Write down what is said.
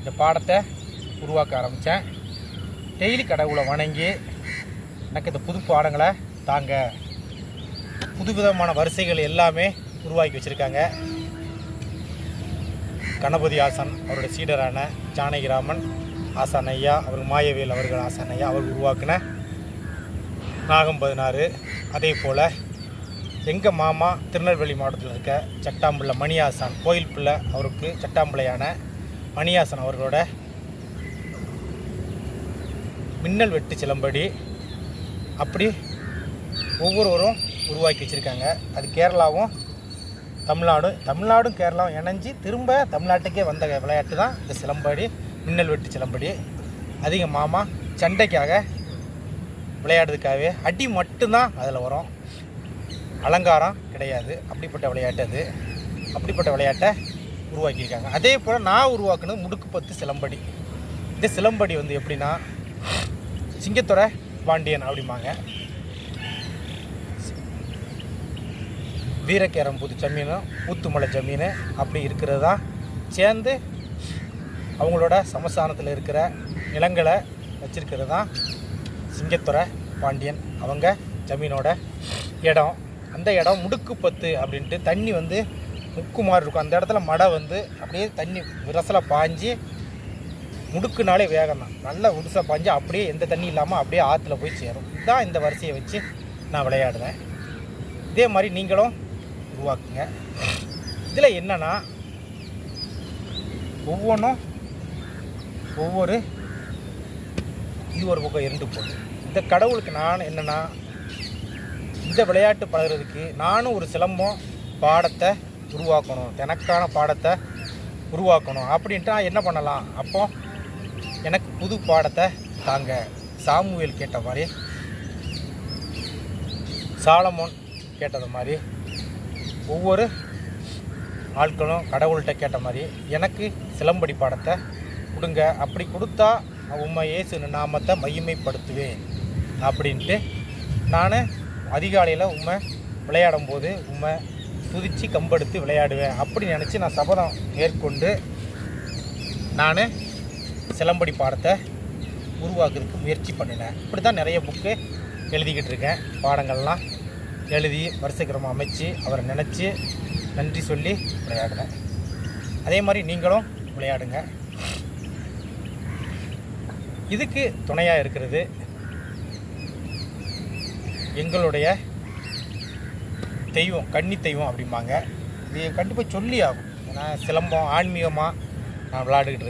இந்த பாடத்தை உருவாக்க ஆரம்பித்தேன் டெய்லி கடவுளை வணங்கி எனக்கு இந்த புது பாடங்களை தாங்க புதுவிதமான வரிசைகள் எல்லாமே உருவாக்கி வச்சுருக்காங்க. கணபதி ஆசன் அவருடைய சீடரான ஜானகிராமன் ஆசான் ஐயா அவர் மாயவேல் அவர்கள் ஆசான் ஐயா அவர் உருவாக்கின நாகம் பதினாறு. அதே போல் எங்கள் மாமா திருநெல்வேலி மாவட்டத்தில் இருக்க சட்டாம்பிள்ளை மணியாசான் கோயில் பிள்ளை அவருக்கு சட்டாம்பிள்ளையான மணியாசன் அவர்களோட மின்னல் வெட்டு சிலம்படி அப்படி ஒவ்வொருவரும் உருவாக்கி வச்சுருக்காங்க. அது கேரளாவும் தமிழ்நாடும் தமிழ்நாடும் கேரளாவும் இணைஞ்சு திரும்ப தமிழ்நாட்டுக்கே வந்த விளையாட்டு தான் இந்த சிலம்படி மின்னல் வெட்டு சிலம்படி. அதிக மாமா சண்டைக்காக விளையாடுறதுக்காகவே அடி மட்டும்தான் அதில் வரும். அலங்காரம் கிடையாது. அப்படிப்பட்ட விளையாட்டு அது. அப்படிப்பட்ட விளையாட்டை உருவாக்கியிருக்காங்க. அதே போல் நான் உருவாக்குனது முடுக்கு பத்து சிலம்படி. இந்த சிலம்படி வந்து எப்படின்னா சிங்கத்துறை பாண்டியன் அப்படிம்பாங்க. வீரக்கேரம்புது ஜமீனும் ஊத்துமலை ஜமீனு அப்படி இருக்கிறது தான் சேர்ந்து அவங்களோட சமஸ்தானத்தில் இருக்கிற நிலங்களை வச்சிருக்கிறது தான் சிங்கத்துறை பாண்டியன் அவங்க ஜமீனோட இடம். அந்த இடம் முடுக்கு பத்து அப்படின்ட்டு தண்ணி வந்து முக்கு மாதிரி இருக்கும். அந்த இடத்துல மடை வந்து அப்படியே தண்ணி விரசலை பாஞ்சு முடுக்குனாலே வேகம் தான் நல்லா உடுசாக பாஞ்சு அப்படியே எந்த தண்ணி இல்லாமல் அப்படியே ஆற்றுல போய் சேரும். இதுதான் இந்த வரிசையை வச்சு நான் விளையாடுவேன் இதே மாதிரி நீங்களும் உருவாக்குங்க. இதில் என்னென்னா ஒவ்வொன்றும் ஒவ்வொரு இது ஒரு பக்கம் இருந்து போகுது இந்த கடவுளுக்கு நான் என்னென்னா இந்த விளையாட்டு பழகுறதுக்கு நானும் ஒரு சிலம்பம் பாடத்தை உருவாக்கணும் எனக்கான பாடத்தை உருவாக்கணும். அப்படின்ட்டு என்ன பண்ணலாம்? அப்போ எனக்கு புது பாடத்தை தாங்க. சாமுவேல் கேட்ட மாதிரி சாலமோன் கேட்டது மாதிரி ஒவ்வொரு ஆட்களும் கடவுள்கிட்ட கேட்ட மாதிரி எனக்கு சிலம்படி பாடத்தை கொடுங்க. அப்படி கொடுத்தா உண்மை இயேசு நாமத்தை மையமைப்படுத்துவேன் அப்படின்ட்டு நான் அதிகாலையில் உண்மை விளையாடும் போது உண்மை துதித்து கம்பெடுத்து விளையாடுவேன் அப்படி நினச்சி நான் சபதம் மேற்கொண்டு நான் சிலம்படி பாடத்தை உருவாக்குறதுக்கு முயற்சி பண்ணினேன். இப்படி தான் நிறைய புக்கு எழுதிக்கிட்டு இருக்கேன். பாடங்கள்லாம் எழுதி வருஷக்கிரமம் அமைச்சு அவரை நினச்சி நன்றி சொல்லி விளையாடுவேன். அதே மாதிரி நீங்களும் விளையாடுங்க. இதுக்கு துணையாக இருக்கிறது எங்களுடைய தெய்வம் கன்னி தெய்வம் அப்படிம்பாங்க. இது கண்டிப்பாக சொல்லி ஆகும் ஏன்னா சிலம்பம் ஆன்மீகமாக நான் விளையாடிக்கிட்டு இருக்கேன்.